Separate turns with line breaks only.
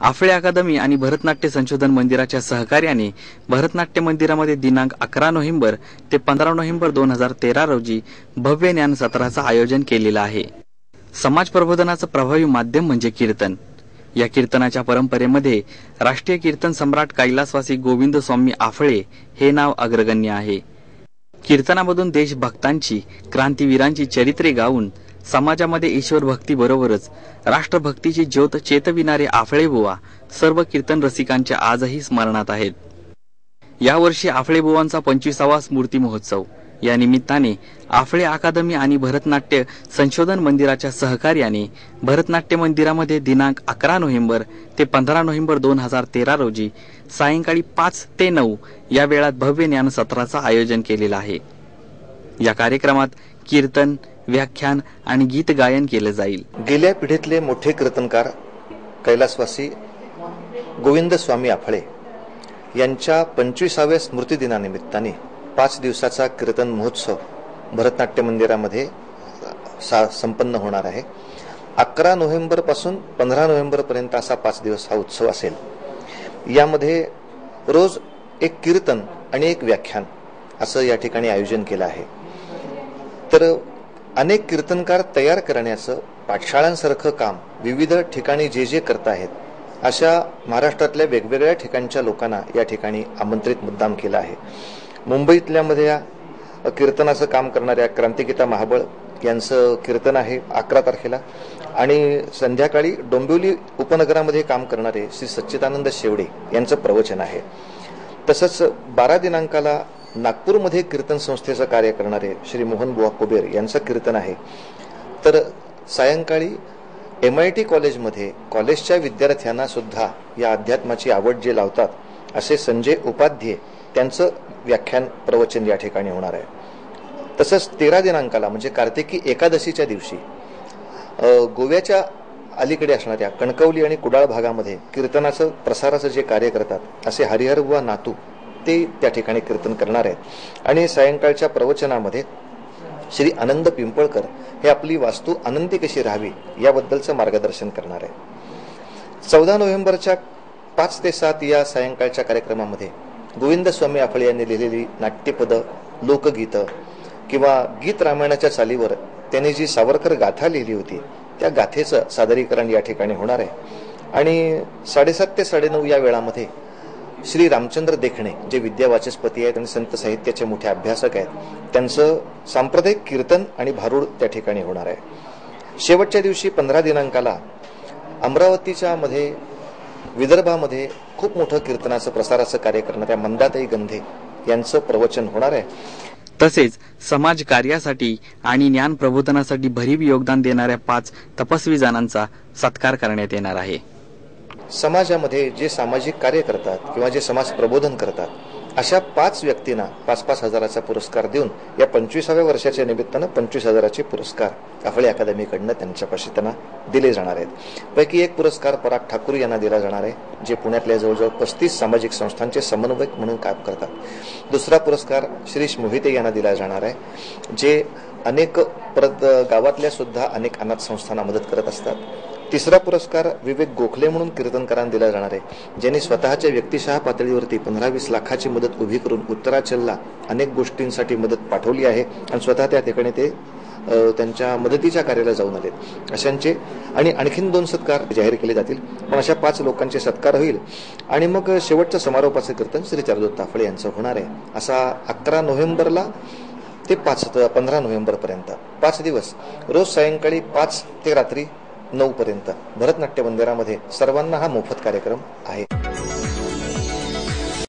आफळे अकादमी आणि भरतनाट्य संशोधन मंदिराच्या सहकार्याने भरतनाट्य मंदिरामध्ये दिनांक अकरा नोव्हेंबर ते पंधरा नोव्हेंबर दोन हजार तेरा रोजी भव्य ज्ञान सत्राचं आयोजन केलेलं आहे. समाज प्रबोधनाचं प्रभावी माध्यम म्हणजे कीर्तन. या कीर्तनाच्या परंपरेमध्ये राष्ट्रीय कीर्तन सम्राट कैलासवासी गोविंद स्वामी आफळे हे नाव अग्रगण्य आहे. कीर्तनामधून देशभक्तांची क्रांतीवीरांची चरित्रे गाऊन समाजामध्ये ईश्वर भक्ती बरोबरच राष्ट्रभक्तीची ज्योत चेतविणारे आफळेबुवा सर्व कीर्तन रसिकांच्या आजही स्मरणात आहेत. यावर्षी आफळेबुवांचा पंचवीसावा स्मृती महोत्सव. या निमित्ताने आफळे अकादमी आणि भरतनाट्य संशोधन मंदिराच्या सहकार्याने भरतनाट्य मंदिरामध्ये दिनांक अकरा नोव्हेंबर ते पंधरा नोव्हेंबर दोन हजार तेरा रोजी सायंकाळी पाच ते नऊ या वेळात भव्य ज्ञानसत्राचं आयोजन केलेलं आहे. या कार्यक्रमात कीर्तन व्याख्यान आणि गीत गायन केलं जाईल.
गेल्या पिढीतले मोठे कीर्तनकार कैलासवासी गोविंद स्वामी आफळे यांच्या पंचवीसाव्या स्मृतिदिनानिमित्ताने पाच दिवसाचा कीर्तन महोत्सव भरतनाट्य मंदिरामध्ये सा संपन्न होणार आहे. अकरा नोव्हेंबरपासून पंधरा नोव्हेंबर पर्यंत असा पाच दिवस हा उत्सव असेल. यामध्ये रोज एक कीर्तन आणि एक व्याख्यान असं या ठिकाणी आयोजन केलं आहे. तर अनेक कीर्तनकार तयार करण्याचं पाठशाळांसारखं काम विविध ठिकाणी जे जे करत आहेत अशा महाराष्ट्रातल्या वेगवेगळ्या ठिकाणच्या लोकांना या ठिकाणी आमंत्रित मुद्दाम केला आहे. मुंबईतल्यामध्ये कीर्तनाचं काम करणाऱ्या क्रांतिगीता महाबळ यांचं कीर्तन आहे अकरा तारखेला. आणि संध्याकाळी डोंबिवली उपनगरामध्ये काम करणारे श्री सच्चिदानंद शेवडे यांचं प्रवचन आहे. तसंच बारा दिनांकाला नागपूरमध्ये कीर्तन संस्थेचं कार्य करणारे श्री मोहन बुवा कुबेर यांचं कीर्तन आहे. तर सायंकाळी एम आय टी कॉलेजमध्ये कॉलेजच्या विद्यार्थ्यांना सुद्धा या अध्यात्माची आवड जे लावतात असे संजय उपाध्ये त्यांचं व्याख्यान प्रवचन या ठिकाणी होणार आहे. तसंच तेरा दिनांकाला म्हणजे कार्तिकी एकादशीच्या दिवशी गोव्याच्या अलीकडे असणाऱ्या कणकवली आणि कुडाळ भागामध्ये कीर्तनाचं प्रसाराचं जे कार्य करतात असे हरिहरबुवा नातू ते त्या ठिकाणी कीर्तन करणार आहेत. आणि सायंकाळच्या प्रवचनामध्ये श्री आनंद पिंपळकर हे आपली वास्तू आनंदी कशी राहावी याबद्दलचं मार्गदर्शन करणार आहे चौदा नोव्हेंबरच्या पाच ते सात या सायंकाळच्या कार्यक्रमामध्ये गोविंद स्वामी आफळे यांनी लिहिलेली नाट्यपदं लोकगीतं किंवा गीत रामायणाच्या चालीवर त्यांनी जी सावरकर गाथा लिहिली होती त्या गाथेचं सादरीकरण या ठिकाणी होणार आहे. आणि साडेसात ते साडेनऊ या वेळामध्ये श्री रामचंद्र देखणे जे विद्या वाचस्पती आहेत आणि संत साहित्याचे मोठे अभ्यासक आहेत त्यांचं सांप्रदायिक कीर्तन आणि भारूड त्या ठिकाणी होणार आहे. शेवटच्या दिवशी पंधरा दिनांकाला अमरावतीच्या मध्ये विदर्भामध्ये खूप मोठं कीर्तनाचं प्रसाराचं कार्य करणाऱ्या मंदाताई गंधे यांचं प्रवचन होणार आहे.
तसेच समाज कार्यासाठी आणि ज्ञान प्रबोधनासाठी भरीव योगदान देणाऱ्या पाच तपस्वी जणांचा सत्कार करण्यात येणार आहे.
समाजामध्ये जे सामाजिक कार्य करतात किंवा जे समाज प्रबोधन करतात अशा पाच व्यक्तींना पाच पाच हजाराचा पुरस्कार देऊन या पंचवीसाव्या वर्षाच्या निमित्तानं पंचवीस हजाराचे पुरस्कार काफळे अकादमीकडनं त्यांच्यापाशी त्यांना दिले जाणार आहेत. पैकी एक पुरस्कार पराग ठाकूर यांना दिला जाणार आहे जे पुण्यातल्या जवळजवळ पस्तीस सामाजिक संस्थांचे समन्वयक म्हणून काम करतात. दुसरा पुरस्कार श्रीश मोहिते यांना दिला जाणार आहे जे अनेक परत गावातल्या सुद्धा अनेक अनाथ संस्थांना मदत करत असतात. तिसरा पुरस्कार विवेक गोखले म्हणून कीर्तनकारांना दिला जाणार आहे ज्यांनी स्वतःच्या व्यक्तिशहा पातळीवरती पंधरा वीस लाखाची मदत उभी करून उत्तराचलला अनेक गोष्टींसाठी मदत पाठवली आहे आणि स्वतः त्या ठिकाणी ते त्यांच्या मदतीच्या कार्याला जाऊन आले अशांचे आणि आणखीन दोन सत्कार जाहीर केले जातील. पण अशा पाच लोकांचे सत्कार होईल आणि मग शेवटचं समारोपाचं कीर्तन श्री चारदोत ताफळे यांचं होणार आहे असा अकरा नोव्हेंबरला ते पाच पंधरा नोव्हेंबरपर्यंत. पाच दिवस. रोज सायंकाळी पाच ते रात्री नऊ पर्यंत भरतनाट्य मंदिरामध्ये सर्वांना हा मोफत कार्यक्रम आहे.